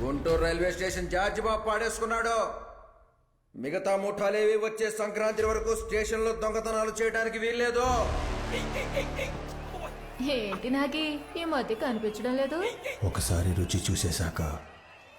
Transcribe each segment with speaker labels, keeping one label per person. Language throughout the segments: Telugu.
Speaker 1: గుంటూరు రైల్వే స్టేషన్ జార్జి బాబు పాడేసుకున్నాడు. మిగతా ముఠాలేవి వచ్చే సంక్రాంతి వరకు స్టేషన్లో దొంగతనాలు చేయడానికి వీల్లేదు.
Speaker 2: ఏంటి నాకి? ఈ మధ్య కనిపించడం లేదు.
Speaker 3: ఒకసారి రుచి చూసేశాక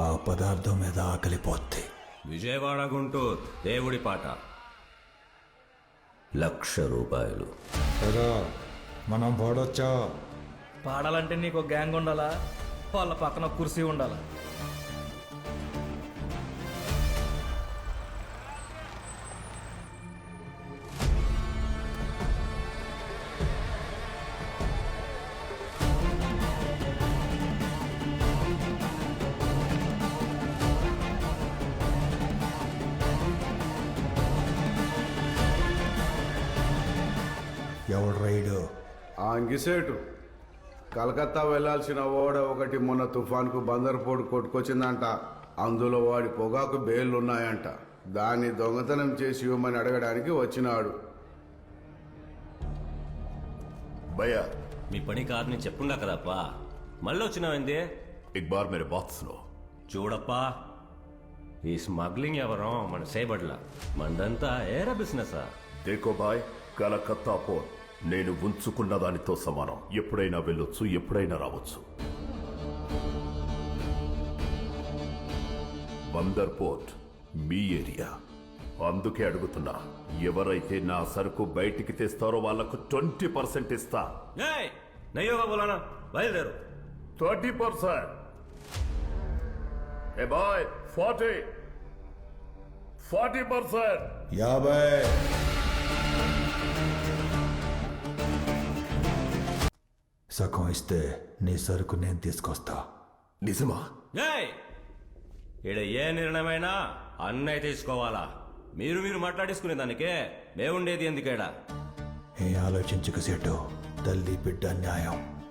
Speaker 3: ఆ పదార్థం మీద ఆకలి పోద్ది.
Speaker 4: విజయవాడ గుంటూరు దేవుడి పాట. లక్ష రూపాయలు.
Speaker 3: మనం పాడొచ్చా?
Speaker 5: పాడాలంటే నీకు ఒక గ్యాంగ్ ఉండాలా? వాళ్ళ పక్కన కుర్సీ ఉండాలా?
Speaker 3: ఎవడు రైడు
Speaker 6: ఆ అంగిసేటు కలకత్తా వెళ్ళాల్సిన ఓడ ఒకటి మొన్న తుఫాన్కు బందర్పోటు కొట్టుకొచ్చిందంట అందులో వాడి పొగాకు బేళ్లున్నాయంట దాన్ని దొంగతనం చేసి ఇవ్వమని అడగడానికి వచ్చినాడు
Speaker 7: भैया
Speaker 4: మీ పని కాదని చెప్పుండా కదప్పా మళ్ళీ వచ్చినావేంది
Speaker 7: एक बार मेरे बात सुनो
Speaker 4: చూడప్పా ఈ స్మగ్లింగ్ ఎవరో మన చేయబడ్ల మనదంతా ఏరా బిజినెస్
Speaker 7: देखो भाई కలకత్తా పోర్ట్ నేను ఉంచుకున్న దానితో సమానం. ఎప్పుడైనా వెళ్ళొచ్చు ఎప్పుడైనా రావచ్చు. బందర్ పోర్ట్ మీ ఏరియా. అందుకే అడుగుతున్నా ఎవరైతే నా సరుకు బయటికి తెస్తారో వాళ్ళకు ట్వంటీ పర్సెంట్ ఇస్తా.
Speaker 4: నయ్యోగా బోలానా బయలుదేరు.
Speaker 7: Thirty percent. ఏ బాయ్ ఫార్టీ. Forty percent.
Speaker 3: యాభై. సగం ఇస్తే నీ సరుకు నేను తీసుకొస్తా.
Speaker 7: నిజమా?
Speaker 4: ఏయ్! ఈడ ఏ నిర్ణయమైనా అన్నయ్య తీసుకోవాలా? మీరు మీరు మాట్లాడేసుకునే దానికే మేముండేది ఎందుకేడా?
Speaker 3: ఏ ఆలోచించక సేటు తల్లి బిడ్డ న్యాయం.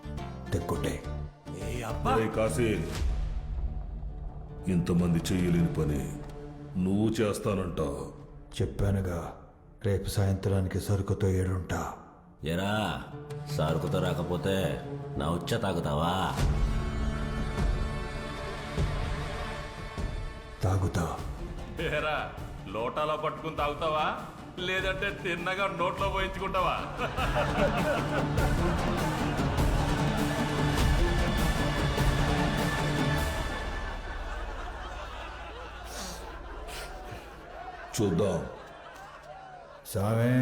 Speaker 8: అరే కాశీ ఇంతమంది చెయ్యలేని పని నువ్వు చేస్తానంటావు.
Speaker 3: చెప్పానుగా రేపు సాయంత్రానికి సరుకుతో ఏడుంటా.
Speaker 4: ఎరా సారుకుతో రాకపోతే నా ఉచ్చ తాగుతావా?
Speaker 3: తాగుతా.
Speaker 9: ఏరా లోటాలో పట్టుకుని తాగుతావా? లేదంటే తిన్నగా నోట్లో పోయించుకుంటావా?
Speaker 8: చూద్దాం.
Speaker 3: సామే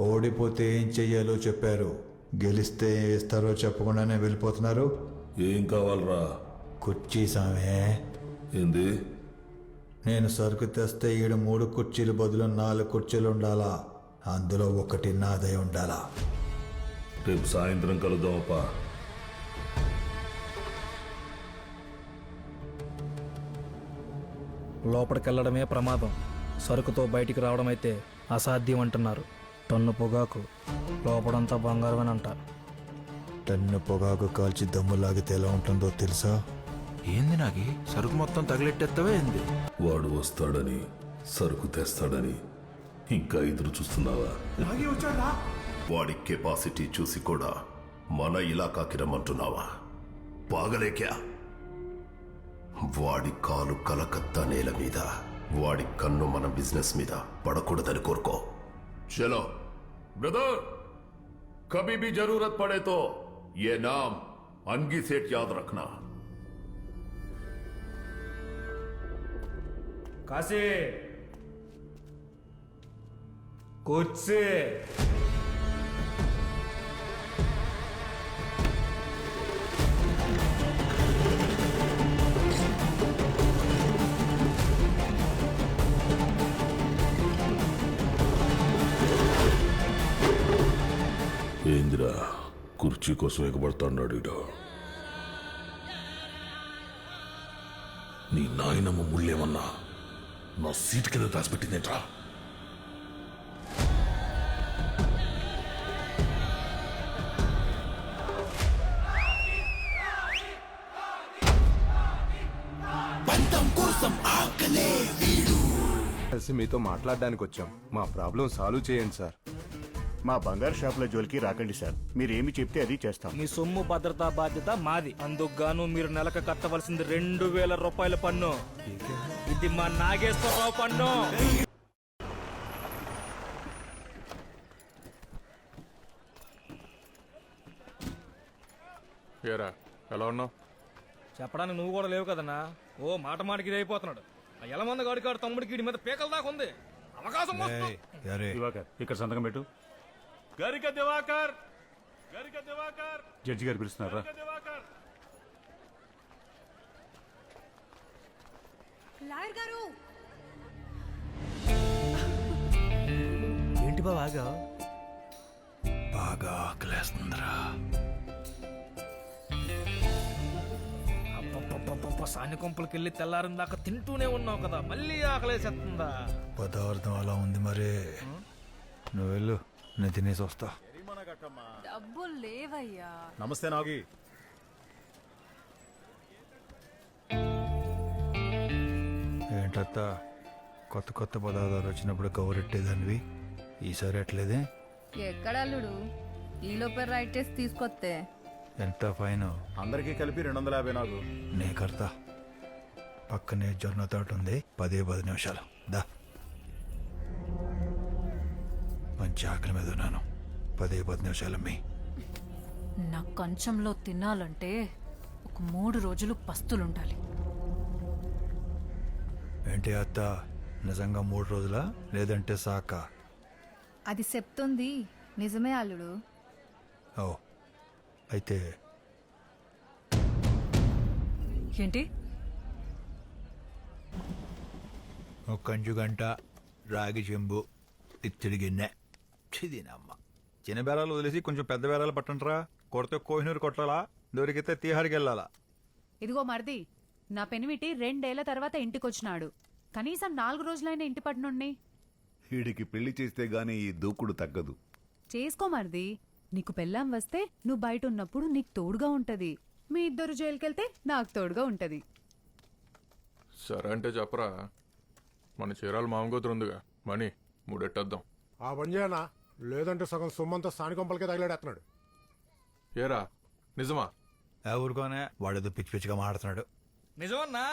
Speaker 3: ఓడిపోతే ఏం చెయ్యాలో చెప్పారు. గెలిస్తే ఏం ఇస్తారో చెప్పకుండానే వెళ్ళిపోతున్నారు.
Speaker 8: ఏం కావాలరా?
Speaker 3: కుర్చీ సామే.
Speaker 8: ఏంది?
Speaker 3: నేను సరుకు తెస్తే ఈడ మూడు కుర్చీలు బదులు నాలుగు కుర్చీలు ఉండాలా? అందులో ఒకటి నాదే ఉండాలా?
Speaker 8: రేపు సాయంత్రం కలుద్దామప్పా
Speaker 5: లోపలికెళ్ళడమే ప్రమాదం. సరుకుతో బయటికి రావడం అయితే అసాధ్యం అంటున్నారు. టన్ను పొగాకు లోపడంతా బంగారం అని అంటారు
Speaker 3: టన్ను పొగాకు కాల్చి దమ్ము లాగితే ఎలా ఉంటుందో తెలుసా?
Speaker 10: ఏంది నాకి? సరుకు మొత్తం తగిలెట్టేస్తావే ఏంది?
Speaker 8: వాడు వస్తాడని సరుకు తెస్తాడని ఇంకా ఎదురు చూస్తున్నావా?
Speaker 7: వాడి కెపాసిటీ చూసి కూడా మన ఇలాకాకి రమ్మంటున్నావా? బాగలేక్యా? వాడి కాలు కలకత్తా నేల మీద వాడి కన్ను మన బిజినెస్ మీద పడకూడదని కోరుకో. చలో ब्रदर कभी भी ज़रूरत पड़े तो ये नाम अनगी सेठ याद रखना।
Speaker 5: कासे, कुछ से।
Speaker 8: ఏందిరా కుర్చీ కోసం ఎగబడతాడు ఈడ. నీ నాయనమ్మ ముళ్ళేమన్నా నా సీట్ కింద దాచిపెట్టిందేంట్రా?
Speaker 11: కలిసి మీతో మాట్లాడడానికి వచ్చాం మా ప్రాబ్లం సాల్వ్ చేయండి సార్.
Speaker 12: మా బంగారు షాపుల జోలికి రాకండి సార్. మీరేమి చెప్తే అది చేస్తాం.
Speaker 5: మీ సొమ్ము భద్రతా బాధ్యత మాది. అందుకుగాను మీరు నెలకు కట్టవలసింది రెండు వేల రూపాయల పన్ను. ఇది మా నాగేశ్వరరావు పన్ను.
Speaker 9: ఏరా ఎలా ఉన్నావు?
Speaker 5: చెప్పడానికి నువ్వు కూడా లేవు కదన్నా. ఓ మాట మాటకి ఇది అయిపోతున్నాడు. ఆ ఎలమంద గాడి కాడు తమ్ముడికి వీడి మీద పేకల దాకా ఉంది. అవకాశం
Speaker 12: ఇక్కడ సంతకం పెట్టు.
Speaker 9: గరిక దివాకర్ గరిక దివాకర్
Speaker 12: జడ్జి గారు పిలుస్తున్నారా?
Speaker 9: గరిక దివాకర్.
Speaker 2: లాయర్ గారు!
Speaker 5: ఏంటి బాగా ఆగా?
Speaker 3: బాగా ఆకలేస్తుందిరా.
Speaker 5: సాని కొంపలకి వెళ్ళి తెల్లారిన దాకా తింటూనే ఉన్నావు కదా మళ్ళీ ఆకలేసేస్తుందా?
Speaker 3: పదార్థం అలా ఉంది మరే. నువ్వు వెళ్ళు. నేను తినేసి వస్తా
Speaker 2: డబ్బులు లేవయ్యా.
Speaker 12: నమస్తే నాగి.
Speaker 3: ఏంటత్త కొత్త కొత్త పదార్థాలు వచ్చినప్పుడు కవరెట్టేదానివి ఈసారి ఎట్లేదే?
Speaker 2: ఎక్కడ అల్లుడు ఈ లోపల రైట్ చేసి తీసుకొస్తే
Speaker 3: ఎంత ఫైన్?
Speaker 12: అందరికీ కలిపి రెండు వందల యాభై నాగు.
Speaker 3: నే కడతా. పక్కనే జొన్న తోట ఉంది. పదే పది నిమిషాలు. దా. మంచి ఆకలి మీద ఉన్నాను. పదే పది నిమిషాలు మీ
Speaker 2: నా కంచంలో తినాలంటే ఒక మూడు రోజులు పస్తులుండాలి.
Speaker 3: ఏంటి అత్త? నిజంగా మూడు రోజులా? లేదంటే సాక?
Speaker 2: అది చెప్తుంది. నిజమే అల్లుడు.
Speaker 3: ఓ అయితే
Speaker 2: ఏంటి?
Speaker 3: ఒక కంచు గంట రాగి చెంబు తిచ్చడి గిన్నె. చిదినమ్మ చిన్న బేరాలు వదిలేసి కొంచెం పెద్ద బేరాలు పట్టండిరా. కొడితే కోహినూరు కొట్టాలా? దొరికితే తీహారికి వెళ్ళాలా
Speaker 13: ఇదిగో మరిది నా పెనిమిటి రెండేళ్ళ తర్వాత ఇంటికొచ్చినాడు. కనీసం నాలుగు రోజులైన ఇంటి పట్టునుండి
Speaker 12: వీడికి పెళ్ళి చేస్తే గానీ ఈ దూకుడు తగ్గదు.
Speaker 13: చేసుకో మరిది నీకు పెళ్ళాం వస్తే నువ్వు బయట ఉన్నప్పుడు నీకు తోడుగా ఉంటది. మీ ఇద్దరు జైలుకెళ్తే నాకు తోడుగా ఉంటది.
Speaker 9: సరే అంటే చెప్పరా మన చీరాల మామగోతురు ఉందిగా మణి మూడెట్టేద్దాం.
Speaker 11: ఆ పని చేయనా లేదంటే సగం సొమ్మంతా స్థానికంపలకే తగిలాడేస్తున్నాడు
Speaker 9: ఏరా? నిజమా?
Speaker 3: ఆ ఊరుకోనే వాడేదో పిచ్చి పిచ్చిగా మాడుతున్నాడు
Speaker 5: నిజమన్నా?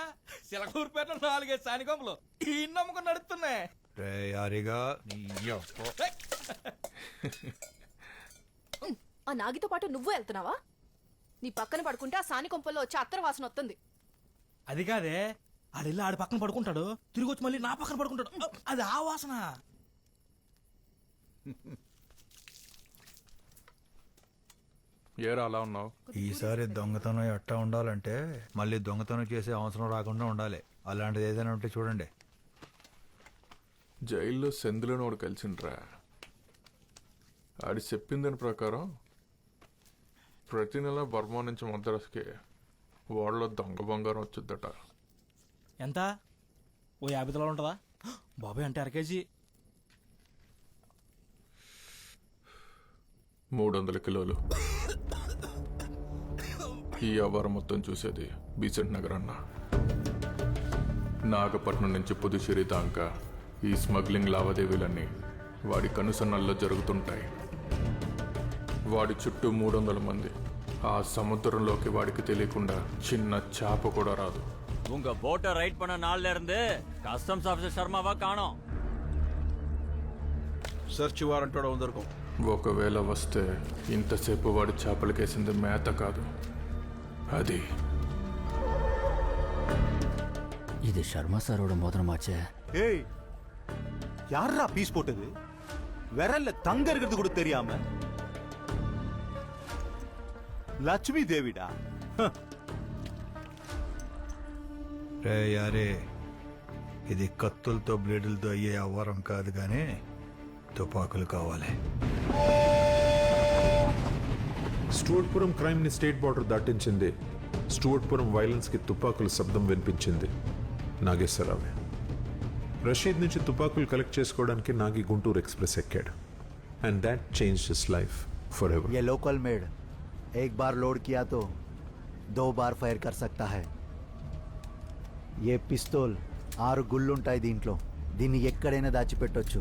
Speaker 5: సిలకూరుపేట నాలుగైదు సాని కొంపలు. ఈ నమ్ముకుని నడుస్తున్నాయి
Speaker 3: రే యారిగా నీ
Speaker 2: ఆ నాగితో పాటు నువ్వు వెళ్తున్నావా? నీ పక్కన పడుకుంటే ఆ సాని కొంపల్లో వచ్చి అత్తర వాసన వస్తుంది.
Speaker 5: అది కాదే ఆడెళ్ళి ఆడి పక్కన పడుకుంటాడు తిరిగి వచ్చి మళ్ళీ నా పక్కన పడుకుంటాడు. అది ఆ వాసన.
Speaker 9: ఏరా అలా ఉన్నావు?
Speaker 3: ఈసారి దొంగతనం ఎట్టా ఉండాలంటే మళ్ళీ దొంగతనం చేసే అవసరం రాకుండా ఉండాలి. అలాంటిది ఏదైనా ఉంటే చూడండి.
Speaker 9: జైల్లో సెందులోని వాడు కలిసిండ్రా. ఆడి చెప్పిందని ప్రకారం ప్రతి నెల బర్మా నుంచి మద్రాసుకి వాడలో దొంగ బంగారం వచ్చిద్దట.
Speaker 5: ఎంత? ఓ యాభై తల ఉంటుందా? బాబాయ్ అంటే అర
Speaker 9: మూడు వందల కిలోలు ఈ వ్యవహారం మొత్తం చూసేది బీసెంట్ నగర్ అన్న నాగపట్నం నుంచి పుదుచ్చేరి దాకా ఈ స్మగ్లింగ్ లావాదేవీలన్నీ వాడి కనుసన్నల్లో జరుగుతుంటాయి వాడి చుట్టూ మూడు వందల మంది ఆ సముద్రంలోకి వాడికి తెలియకుండా చిన్న చేప కూడా రాదు
Speaker 4: உங்க போட்டை ரைட் பண்ண நாள்ல இருந்து கஸ்டம்ஸ் ஆஃபீஸர் சர்மாவா காணோம்
Speaker 10: సెర్చ్ వారెంట్ ఉందరుకో
Speaker 9: ఒకవేళ వస్తే ఇంతసేపు వాడి చేపలకేసింది మేత కాదు అది
Speaker 4: இது சர்மா சாரோட மோதிரமாச்சே
Speaker 12: ஏய் யாரா பீஸ் போட்டது விரல்ல தங்க இருக்கிறது கூட தெரியாம லட்சுமி தேவிடா
Speaker 3: రే యారే ఇది కత్తులతో బ్లేడులతో అయ్యే అవ్వరం కాదు కానీ తుపాకులు కావాలి
Speaker 11: స్టూవర్ట్పురం క్రైమ్ ని స్టేట్ బార్డర్ దాటించింది స్టూవర్ట్పురం వైలెన్స్ కి తుపాకుల శబ్దం వినిపించింది నాగేశ్వరరావే రషీద్ నుంచి తుపాకులు కలెక్ట్ చేసుకోవడానికి నాగి గుంటూరు ఎక్స్ప్రెస్ ఎక్కాడు and that change his life forever
Speaker 12: ये लोकल मेड एक बार लोड किया तो दो बार फायर कर सकता है
Speaker 14: ఏ పిస్తోల్ ఆరు గుళ్ళుంటాయి దీంట్లో దీన్ని ఎక్కడైనా దాచిపెట్టొచ్చు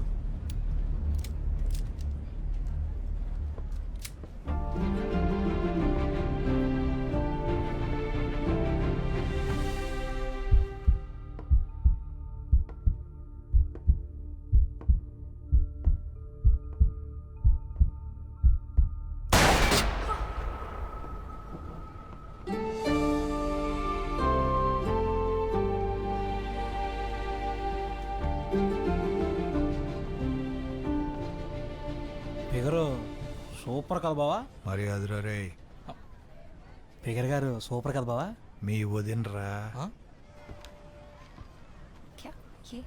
Speaker 5: ఫిగరు సూపర్ కదా బావా
Speaker 3: మరి అదిరా రే
Speaker 5: ఫిగర్ గారు సూపర్ కదా బావా
Speaker 3: మీ వదినరా
Speaker 2: క్యా ఏ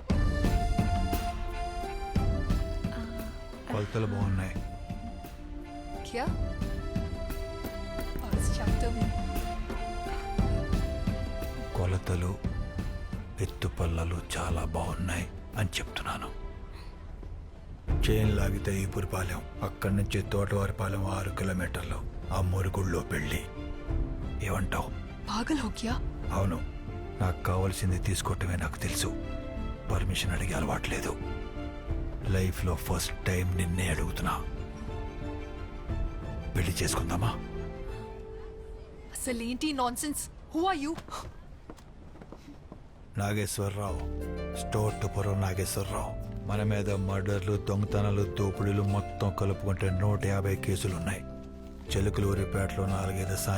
Speaker 3: కొలతలు బాగున్నాయి
Speaker 2: క్యా और इस चैप्टर में
Speaker 3: కొలతలు ఎత్తుపల్లలు చాలా బాగున్నాయి అని చెప్తున్నాను చైన్ లాగితే ఈపురిపాలెం అక్కడి నుంచి తోటవారిపాలెం ఆరు కిలోమీటర్లు. ఆ మురుగుళ్ళో పెళ్ళి ఏమంటావు?
Speaker 2: పాగల్
Speaker 3: అవును. నాకు కావాల్సింది తీసుకోవటమే నాకు తెలుసు. పర్మిషన్ అడిగే అలవాట్లేదు లైఫ్లో ఫస్ట్ టైం నిన్నే అడుగుతున్నా. పెళ్ళి చేసుకుందామా?
Speaker 2: అసలు ఏంటి nonsense? Who are you
Speaker 3: Nageswararao. Store టుపురం నాగేశ్వరరావు. మన మీద మర్డర్లు దొంగతనాలు దోపిడీలు మొత్తం కలుపుకుంటే నూట యాభై కేసులున్నాయి. చెలుకులూరిపేటలో నాలుగైదు సా